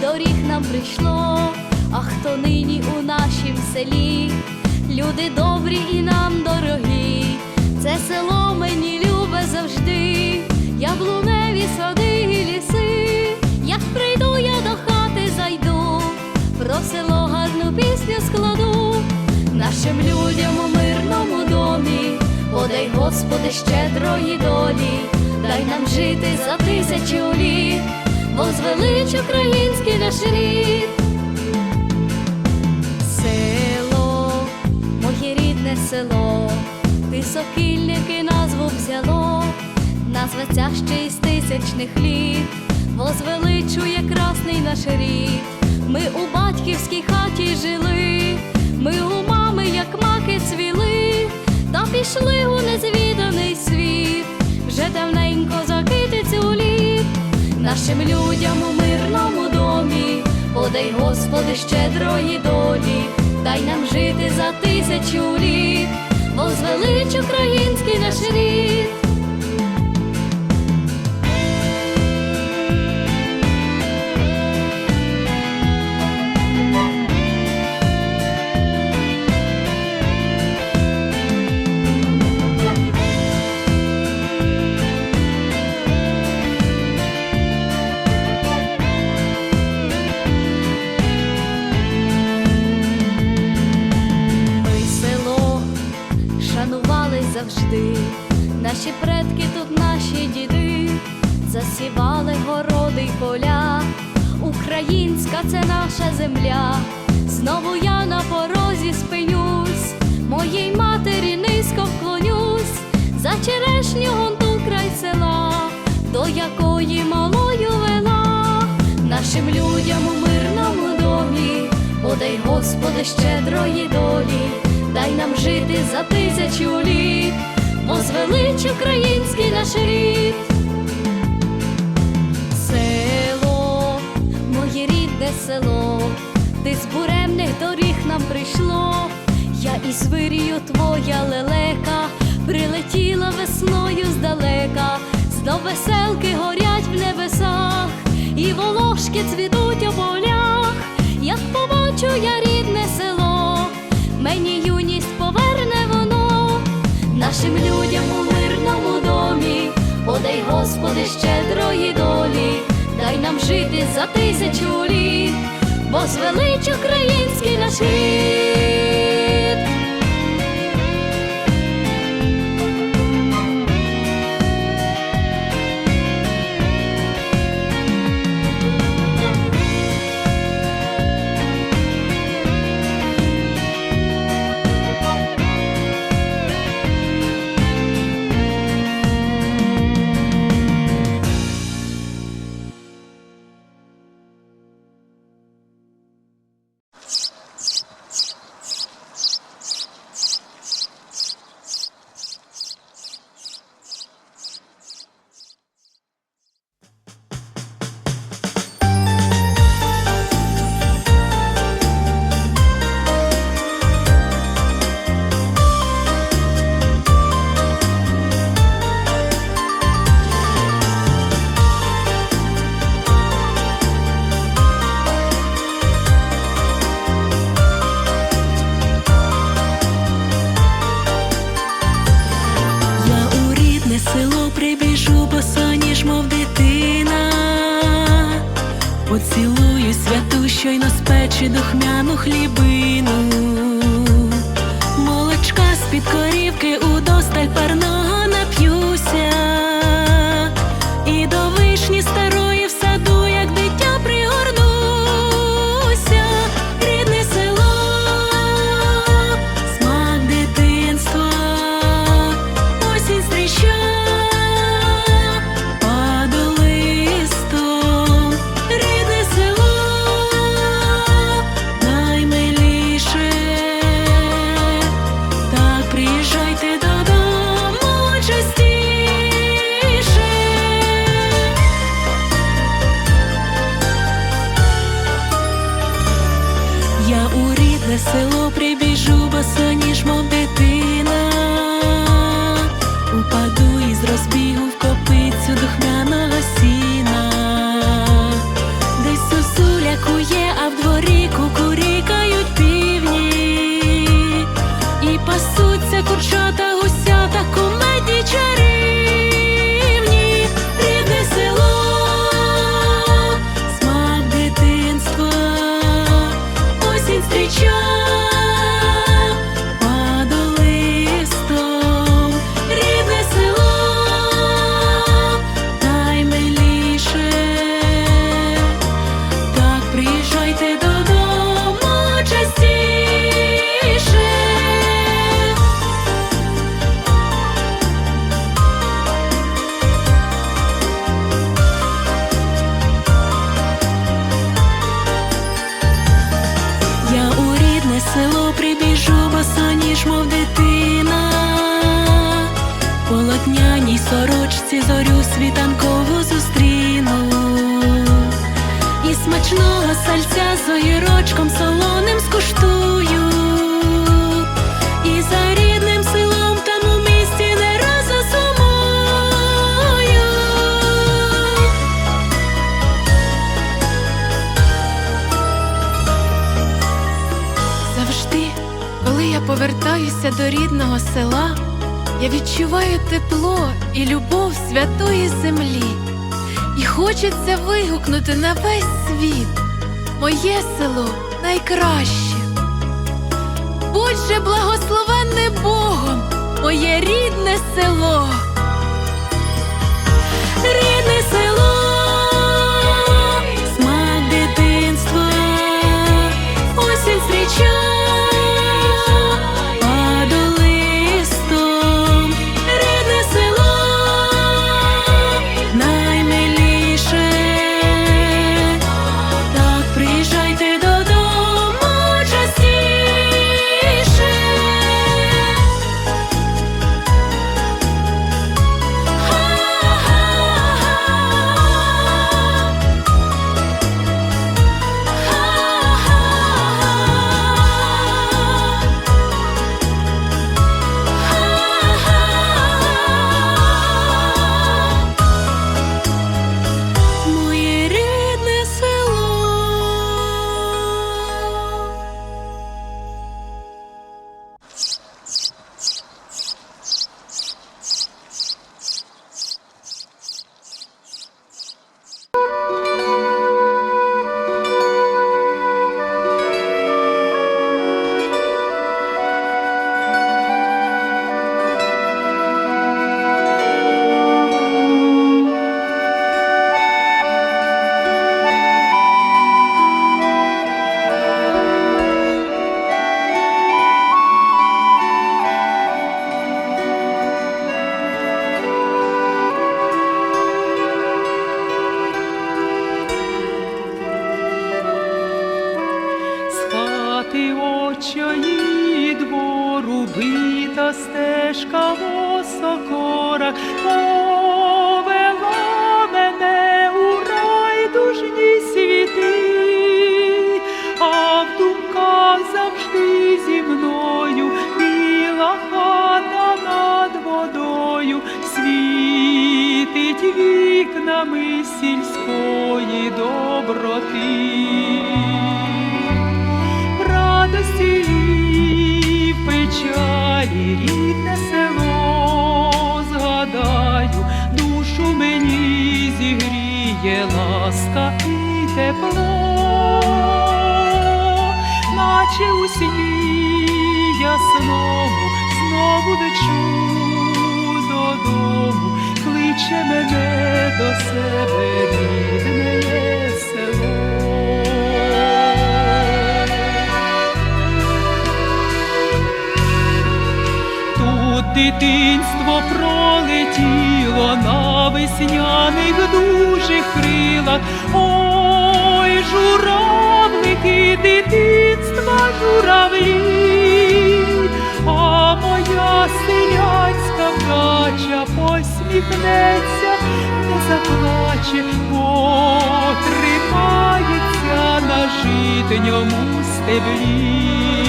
доріг нам прийшло, а хто нині у нашім селі, люди добрі і нам дорогі, це село мені любе завжди, яблуневі сади і ліси, як прийду я до хати зайду, про село гарну пісню складу, нашим людям подай, Господи, щедрої долі, дай нам жити за тисячу літ, возвелич український наш рід. Село, моє рідне село, ти сокільники назву взяло, назветься ще із тисячних літ, возвеличує красний наш рід. Ми у батьківській хаті жили, ми у мами, як маки цвіли, та пішли у незвіданий світ, вже давненько закитицю літ, нашим людям у мирному домі, подай, Господи, щедрої долі, дай нам жити за тисячу літ, бо возвелич український наш рід. Наші предки тут, наші діди, засівали городи й поля, українська це наша земля. Знову я на порозі спинюсь, моїй матері низько вклонюсь, за черешню гонту край села, до якої малою вела, нашим людям у мирному домі, подай, Господи, щедрої долі, дай нам жити за тисячу літ, возвелич український наш рід. Село, моє рідне село, ти з буремних доріг нам прийшло, я із вирію твоя лелека, прилетіла весною здалека, знов веселки горять в небесах, і волошки цвітуть у полях, як побачу я рідне село, мені воно, нашим людям у мирному домі, подай, Господи, щедрої долі, дай нам жити за тисячу літ, бо звелич український наш рід. З печі духмяну хлібину. Смачного з огірочком солоним скуштую. І за рідним селом там у місті не раз засумую. Завжди, коли я повертаюся до рідного села, я відчуваю тепло і любов святої землі. І хочеться вигукнути на весь світ моє село найкраще. Будь же благословенне Богом, моє рідне село. Рідне село, смак дитинства, осінь зустріча, бита стежка високора повела мене у райдужні світи, а в думках завжди зі мною біла хата над водою світить вікнами сільської доброти тепло, наче у сні ясному знову лечу додому, кличе мене до себе рідне село. Тут дитинство пролетіло на весняних дужих крилах. Журавлики дитинства журавлі, а моя селянська вдача посміхнеться, не заплаче, бо тримається на житньому стеблі.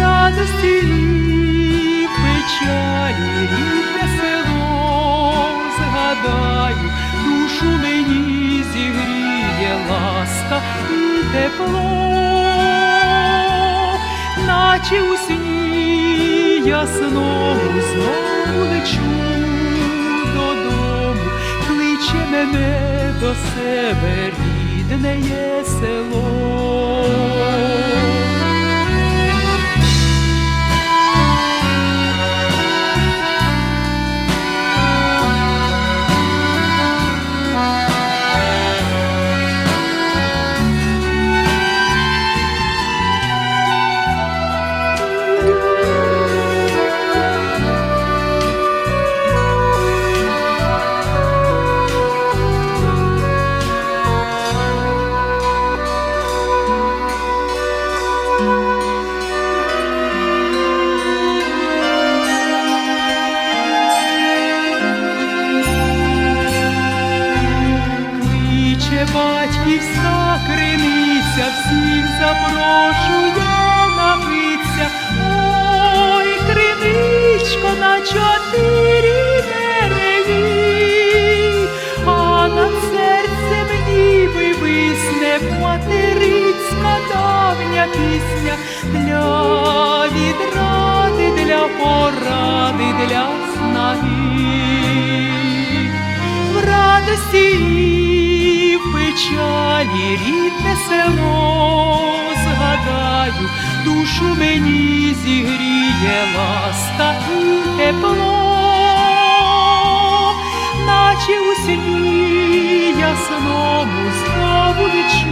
Радості і печалі рідне село згадаю, душу мені ласка і тепло, наче у сні ясному знову лечу додому, кличе мене до себе рідне є село. Материнська давня пісня для відради, для поради, для снаги в радості і в печалі рідне село згадаю, душу мені зігріє ласка і тепло, наче у сні ясному знову лечу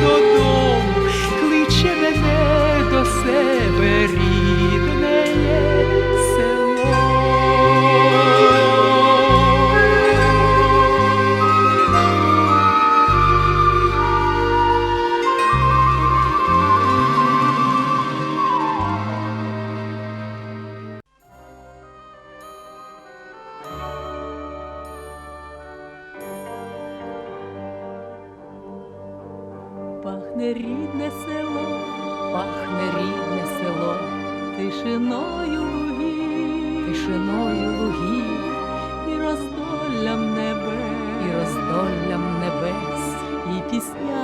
додому,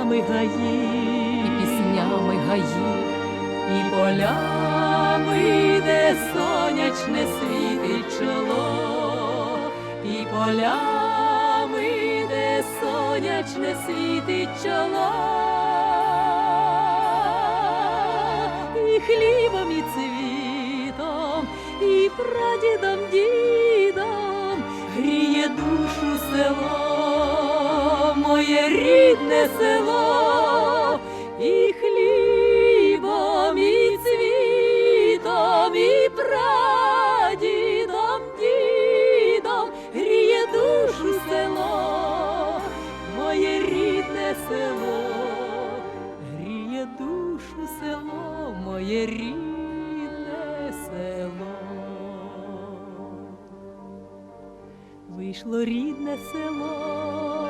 піснями гаїв, і піснями гаїв, і полями, де сонячне світить чоло, і полями, де сонячне світить чоло, і хлібом, і цвітом, і прадідом, дідом гріє душу село, моє рідне село, і хлібом, і цвітом, і прадідом, дідом гріє душу село, моє рідне село, гріє душу село, моє рідне село. Вийшло рідне село,